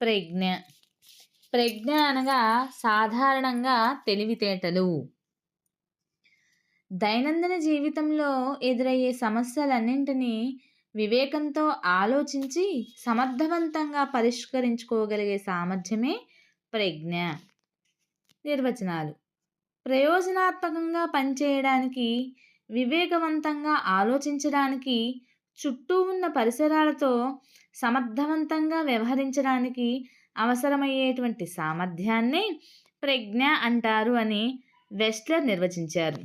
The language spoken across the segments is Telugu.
ప్రజ్ఞ. ప్రజ్ఞ అనగా సాధారణంగా తెలివితేటలు. దైనందిన జీవితంలో ఎదురయ్యే సమస్యలన్నింటినీ వివేకంతో ఆలోచించి సమర్థవంతంగా పరిష్కరించుకోగలిగే సామర్థ్యమే ప్రజ్ఞ. నిర్వచనాలు. ప్రయోజనాత్మకంగా పనిచేయడానికి వివేకవంతంగా ఆలోచించడానికి చుట్టూ ఉన్న పరిసరాలతో సమర్థవంతంగా వ్యవహరించడానికి అవసరమయ్యేటువంటి సామర్థ్యాన్ని ప్రజ్ఞ అంటారు అని వెస్ట్లర్ నిర్వచించారు.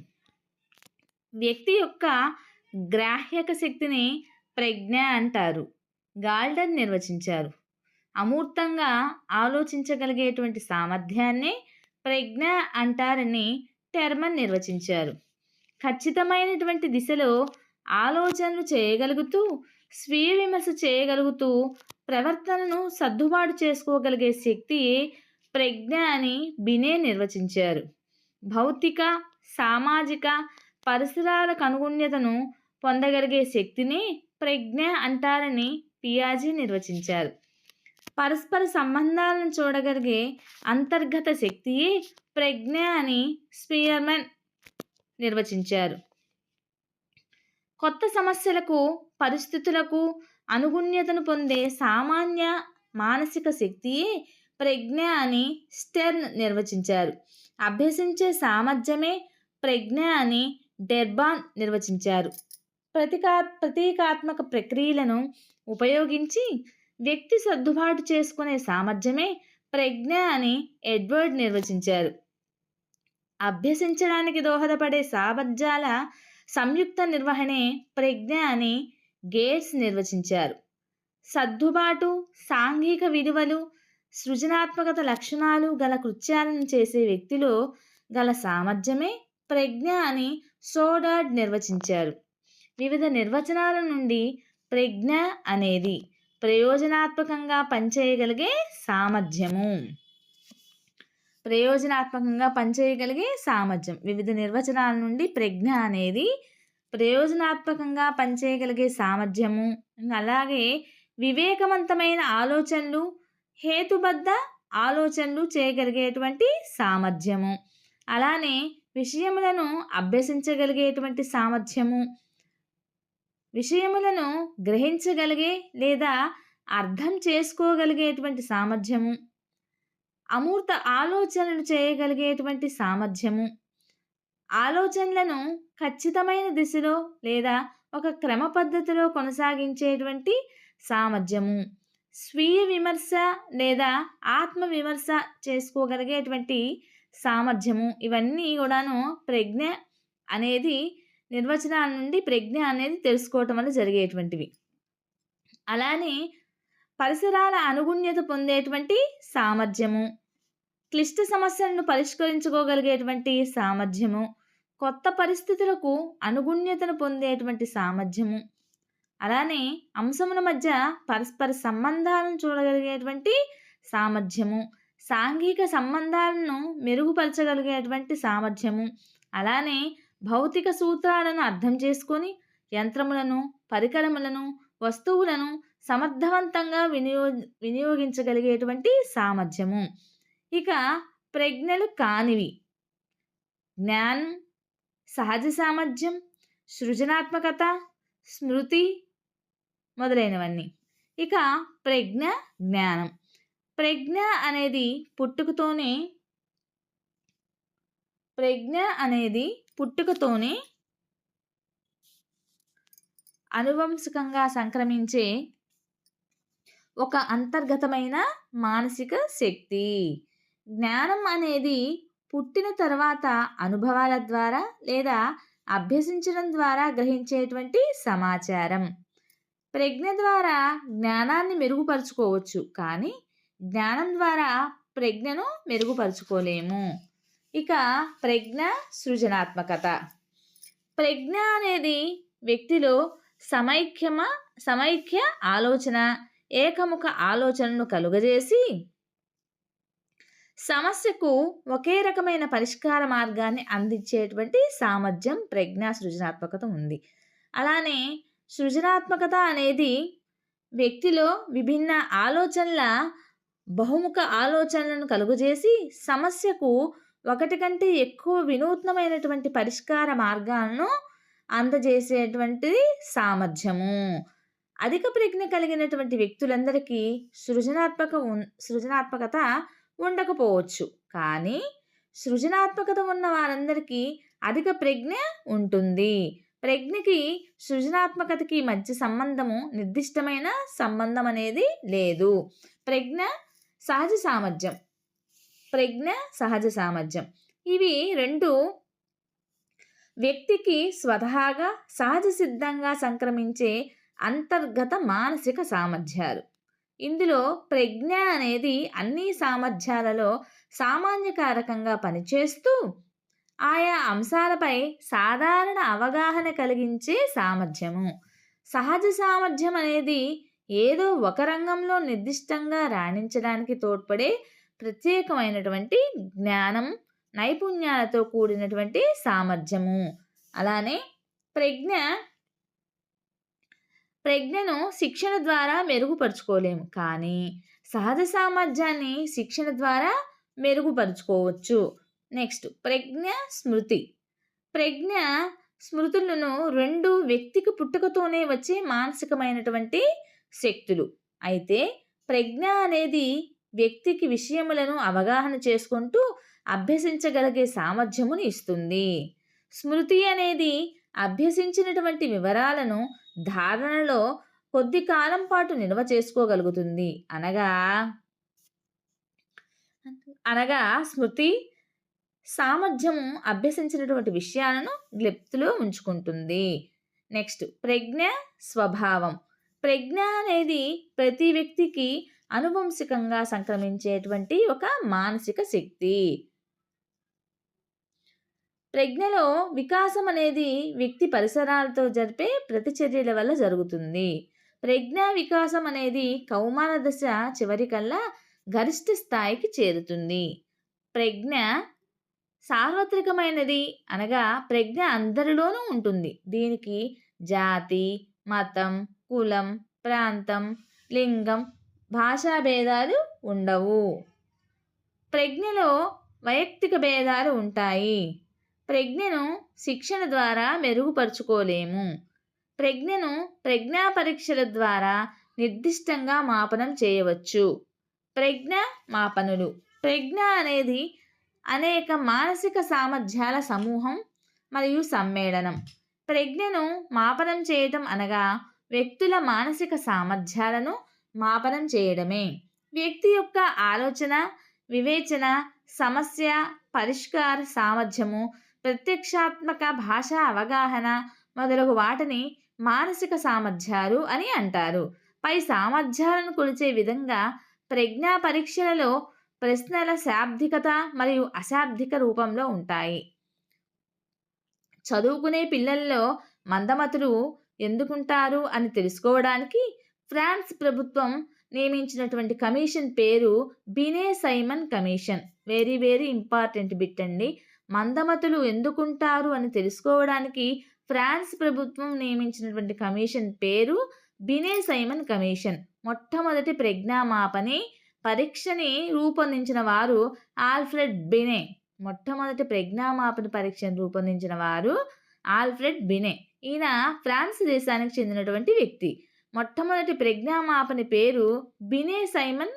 వ్యక్తి యొక్క గ్రాహ్యక శక్తిని ప్రజ్ఞ అంటారు. గాల్డన్ నిర్వచించారు. అమూర్తంగా ఆలోచించగలిగేటువంటి సామర్థ్యాన్ని ప్రజ్ఞ అంటారని టెర్మన్ నిర్వచించారు. ఖచ్చితమైనటువంటి దిశలో ఆలోచనలు చేయగలుగుతూ స్వీయ విమర్శ చేయగలుగుతూ ప్రవర్తనను సర్దుబాటు చేసుకోగలిగే శక్తి ప్రజ్ఞ అని బినే నిర్వచించారు. భౌతిక సామాజిక పరిసరాలకు అనుగుణ్యతను పొందగలిగే శక్తిని ప్రజ్ఞ అంటారని పియాజీ నిర్వచించారు. పరస్పర సంబంధాలను చూడగలిగే అంతర్గత శక్తియే ప్రజ్ఞ అని స్పియర్మన్ నిర్వచించారు. కొత్త సమస్యలకు పరిస్థితులకు అనుగుణ్యతను పొందే సామాన్య మానసిక శక్తియే ప్రజ్ఞ అని స్టెర్న్ నిర్వచించారు. అభ్యసించే సామర్థ్యమే ప్రజ్ఞ అని డెర్బాన్ నిర్వచించారు. ప్రతికా ప్రతీకాత్మక ప్రక్రియలను ఉపయోగించి వ్యక్తి సర్దుబాటు చేసుకునే సామర్థ్యమే ప్రజ్ఞ అని ఎడ్వర్డ్ నిర్వచించారు. అభ్యసించడానికి దోహదపడే సామర్థ్యాల సంయుక్త నిర్వహణే ప్రజ్ఞ అని గేట్స్ నిర్వచించారు. సర్దుబాటు సాంఘిక విలువలు సృజనాత్మకత లక్షణాలు గల కృత్యాలను చేసే వ్యక్తిలో గల సామర్థ్యమే ప్రజ్ఞ అని సోడాడ్ నిర్వచించారు. వివిధ నిర్వచనాల నుండి ప్రజ్ఞ అనేది ప్రయోజనాత్మకంగా పనిచేయగలిగే సామర్థ్యము. ప్రయోజనాత్మకంగా పనిచేయగలిగే సామర్థ్యం. వివిధ నిర్వచనాల నుండి ప్రజ్ఞ అనేది ప్రయోజనాత్మకంగా పనిచేయగలిగే సామర్థ్యము. అలాగే వివేకవంతమైన ఆలోచనలు హేతుబద్ధ ఆలోచనలు చేయగలిగేటువంటి సామర్థ్యము. అలానే విషయములను అభ్యసించగలిగేటువంటి సామర్థ్యము. విషయములను గ్రహించగలిగే లేదా అర్థం చేసుకోగలిగేటువంటి సామర్థ్యము. అమూర్త ఆలోచనలు చేయగలిగేటువంటి సామర్థ్యము. ఆలోచనలను ఖచ్చితమైన దిశలో లేదా ఒక క్రమ పద్ధతిలో కొనసాగించేటువంటి సామర్థ్యము. స్వీయ విమర్శ లేదా ఆత్మ విమర్శ చేసుకోగలిగేటువంటి సామర్థ్యము. ఇవన్నీ కూడాను ప్రజ్ఞ అనేది నిర్వచనాల నుండి ప్రజ్ఞ అనేది తెలుసుకోవటం వల్ల జరిగేటువంటివి. అలానే పరిసరాల అనుగుణ్యత పొందేటువంటి సామర్థ్యము. క్లిష్ట సమస్యలను పరిష్కరించుకోగలిగేటువంటి సామర్థ్యము. కొత్త పరిస్థితులకు అనుగుణ్యతను పొందేటువంటి సామర్థ్యము. అలానే అంశముల మధ్య పరస్పర సంబంధాలను చూడగలిగేటువంటి సామర్థ్యము. సాంఘిక సంబంధాలను మెరుగుపరచగలిగేటువంటి సామర్థ్యము. అలానే భౌతిక సూత్రాలను అర్థం చేసుకొని యంత్రములను పరికరములను వస్తువులను సమర్థవంతంగా వినియో వినియోగించగలిగేటువంటి సామర్థ్యము. ఇక ప్రజ్ఞలు కానివి. జ్ఞానం సహజ సామర్థ్యం సృజనాత్మకత స్మృతి మొదలైనవన్నీ. ఇక ప్రజ్ఞ జ్ఞానం. ప్రజ్ఞ అనేది పుట్టుకతోనే ప్రజ్ఞ అనేది పుట్టుకతోనే అనువంశికంగా సంక్రమించే ఒక అంతర్గతమైన మానసిక శక్తి. జ్ఞానం అనేది పుట్టిన తర్వాత అనుభవాల ద్వారా లేదా అభ్యసించడం ద్వారా గ్రహించేటువంటి సమాచారం. ప్రజ్ఞ ద్వారా జ్ఞానాన్ని మెరుగుపరుచుకోవచ్చు కానీ జ్ఞానం ద్వారా ప్రజ్ఞను మెరుగుపరుచుకోలేము. ఇక ప్రజ్ఞ సృజనాత్మకత. ప్రజ్ఞ అనేది వ్యక్తిలో సమైక్యమ సమైక్య ఆలోచన ఏకముఖ ఆలోచనను కలుగజేసి సమస్యకు ఒకే రకమైన పరిష్కార మార్గాన్ని అందించేటువంటి సామర్థ్యం ప్రజ్ఞా సృజనాత్మకత ఉంది. అలానే సృజనాత్మకత అనేది వ్యక్తిలో విభిన్న ఆలోచనల బహుముఖ ఆలోచనలను కలుగజేసి సమస్యకు ఒకటి కంటే ఎక్కువ వినూత్నమైనటువంటి పరిష్కార మార్గాలను అందజేసేటువంటిది సామర్థ్యము. అధిక ప్రజ్ఞ కలిగినటువంటి వ్యక్తులందరికీ సృజనాత్మక సృజనాత్మకత ఉండకపోవచ్చు. కానీ సృజనాత్మకత ఉన్న వారందరికీ అధిక ప్రజ్ఞ ఉంటుంది. ప్రజ్ఞకి సృజనాత్మకతకి మధ్య సంబంధము నిర్దిష్టమైన సంబంధం అనేది లేదు. ప్రజ్ఞ సహజ సామర్థ్యం. ప్రజ్ఞ సహజ సామర్థ్యం. ఇవి రెండు వ్యక్తికి స్వతహాగా సహజ సిద్ధంగా సంక్రమించే అంతర్గత మానసిక సామర్థ్యాలు. ఇందులో ప్రజ్ఞ అనేది అన్ని సామర్థ్యాలలో సామాన్య కారకంగా పనిచేస్తూ ఆయా అంశాలపై సాధారణ అవగాహన కలిగించే సామర్థ్యము. సహజ సామర్థ్యం అనేది ఏదో ఒక రంగంలో నిర్దిష్టంగా రాణించడానికి తోడ్పడే ప్రత్యేకమైనటువంటి జ్ఞానం నైపుణ్యాలతో కూడినటువంటి సామర్థ్యము. అలానే ప్రజ్ఞ ప్రజ్ఞను శిక్షణ ద్వారా మెరుగుపరుచుకోలేము. కానీ సహజ సామర్థ్యాన్ని శిక్షణ ద్వారా మెరుగుపరుచుకోవచ్చు. నెక్స్ట్ ప్రజ్ఞ స్మృతి. ప్రజ్ఞ స్మృతులను రెండు వ్యక్తికి పుట్టుకతోనే వచ్చే మానసికమైనటువంటి శక్తులు. అయితే ప్రజ్ఞ అనేది వ్యక్తికి విషయములను అవగాహన చేసుకుంటూ అభ్యసించగలిగే సామర్థ్యమును ఇస్తుంది. స్మృతి అనేది అభ్యసించినటువంటి వివరాలను ధారణలో కొద్ది కాలం పాటు నిల్వ చేసుకోగలుగుతుంది. అనగా అనగా స్మృతి సామర్థ్యము అభ్యసించినటువంటి విషయాలను గ్లిప్తులో ఉంచుకుంటుంది. నెక్స్ట్ ప్రజ్ఞ స్వభావం. ప్రజ్ఞ అనేది ప్రతి వ్యక్తికి అనువంశికంగా సంక్రమించేటువంటి ఒక మానసిక శక్తి. ప్రజ్ఞలో వికాసం అనేది వ్యక్తి పరిసరాలతో జరిపే ప్రతిచర్యల వల్ల జరుగుతుంది. ప్రజ్ఞా వికాసం అనేది కౌమార దశ చివరికల్లా గరిష్ట స్థాయికి చేరుతుంది. ప్రజ్ఞ సార్వత్రికమైనది అనగా ప్రజ్ఞ అందరిలోనూ ఉంటుంది. దీనికి జాతి మతం కులం ప్రాంతం లింగం భాషా భేదాలు ఉండవు. ప్రజ్ఞలో వైయక్తిక భేదాలు ఉంటాయి. ప్రజ్ఞను శిక్షణ ద్వారా మెరుగుపరుచుకోలేము. ప్రజ్ఞను ప్రజ్ఞా పరీక్షల ద్వారా నిర్దిష్టంగా మాపనం చేయవచ్చు. ప్రజ్ఞ మాపనులు ప్రజ్ఞ అనేది అనేక మానసిక సామర్థ్యాల సమూహం మరియు సమ్మేళనం. ప్రజ్ఞను మాపనం చేయటం అనగా వ్యక్తుల మానసిక సామర్థ్యాలను మాపనం చేయడమే. వ్యక్తి యొక్క ఆలోచన వివేచన సమస్య పరిష్కార సామర్థ్యము ప్రత్యక్షాత్మక భాషా అవగాహన మొదలగు వాటిని మానసిక సామర్థ్యాలు అని అంటారు. పై సామర్థ్యాలను కొలిచే విధంగా ప్రజ్ఞా పరీక్షలలో ప్రశ్నల శాబ్దికత మరియు అశాబ్దిక రూపంలో ఉంటాయి. చదువుకునే పిల్లల్లో మందమతులు ఎందుకుంటారు అని తెలుసుకోవడానికి ఫ్రాన్స్ ప్రభుత్వం నియమించినటువంటి కమిషన్ పేరు బినే Simon commission. Very very important bit అండి. మందమతులు ఎందుకుంటారు అని తెలుసుకోవడానికి ఫ్రాన్స్ ప్రభుత్వం నియమించినటువంటి కమిషన్ పేరు బినే సైమన్ కమిషన్. మొట్టమొదటి ప్రజ్ఞామాపని పరీక్షని రూపొందించిన వారు ఆల్ఫ్రెడ్ బినే. మొట్టమొదటి ప్రజ్ఞామాపన పరీక్షను రూపొందించిన వారు ఆల్ఫ్రెడ్ బినే. ఈయన ఫ్రాన్స్ దేశానికి చెందినటువంటి వ్యక్తి. మొట్టమొదటి ప్రజ్ఞామాపని పేరు బినే సైమన్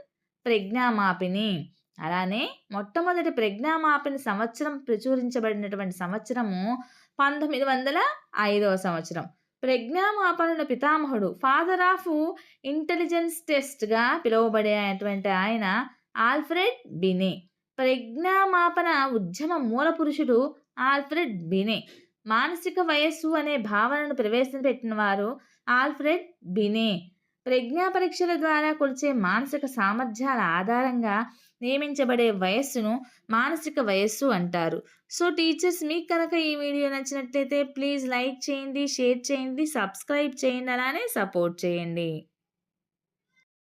ప్రజ్ఞామాపిని అలానే మొట్టమొదటి ప్రజ్ఞామాపిని సంవత్సరం ప్రచురించబడినటువంటి సంవత్సరము పంతొమ్మిది వందల ఐదవ సంవత్సరం. ప్రజ్ఞామాపనుల పితామహుడు ఫాదర్ ఆఫ్ ఇంటెలిజెన్స్ టెస్ట్గా పిలువబడేటువంటి ఆయన ఆల్ఫ్రెడ్ బినే ప్రజ్ఞామాపన ఉద్యమ మూల పురుషుడు ఆల్ఫ్రెడ్ బినే మానసిక వయస్సు అనే భావనను ప్రవేశపెట్టిన వారు ఆల్ఫ్రెడ్ బినే ప్రజ్ఞా పరీక్షల ద్వారా కొలిచే మానసిక సామర్థ్యాల ఆధారంగా నియమించబడే వయస్సును మానసిక వయస్సు అంటారు. సో టీచర్స్ మీకు కనుక ఈ వీడియో నచ్చినట్లయితే ప్లీజ్ లైక్ చేయండి షేర్ చేయండి సబ్స్క్రైబ్ చేయండి అలానే సపోర్ట్ చేయండి.